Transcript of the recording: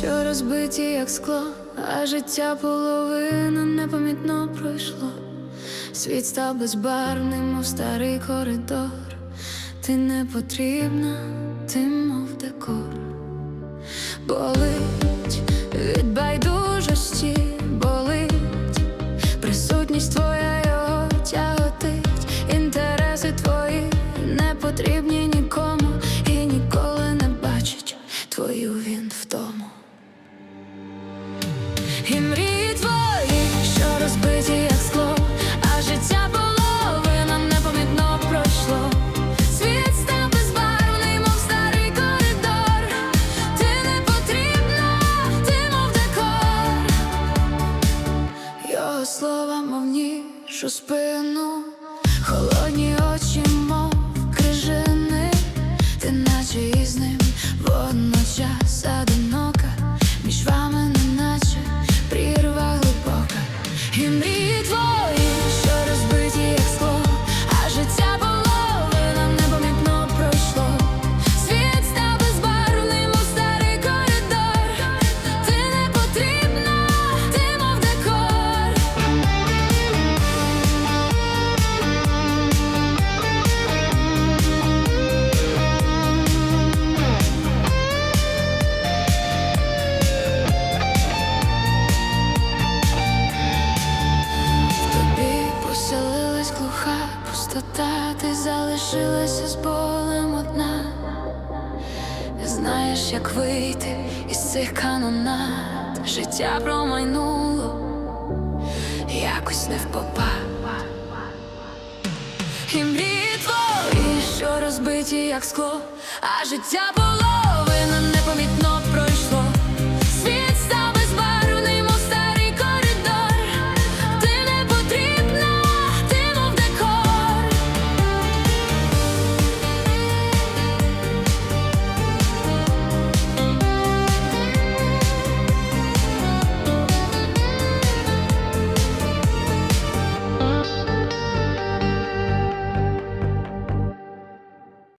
що розбиті, як скло, а життя половина непомітно пройшло. Світ став безбарвним, мов старий коридор. Ти не потрібна, ти мов декор. Болить від байдужості, болить присутність твоя інтереси твої не потрібні нікому і ніколи не бачить твою він вдому. І мрії твої, що розбиті, як скло, а життя половина непомітно пройшло. Світ став безбарвний, мов старий коридор. Ти не потрібна, ти мов декор. Його слова, мов ніж спину, залишилася з болем одна. Не знаєш, як вийти із цих канонат. Життя промайнуло, якось не впопа. І мрії твої, що розбиті, як скло, а життя було.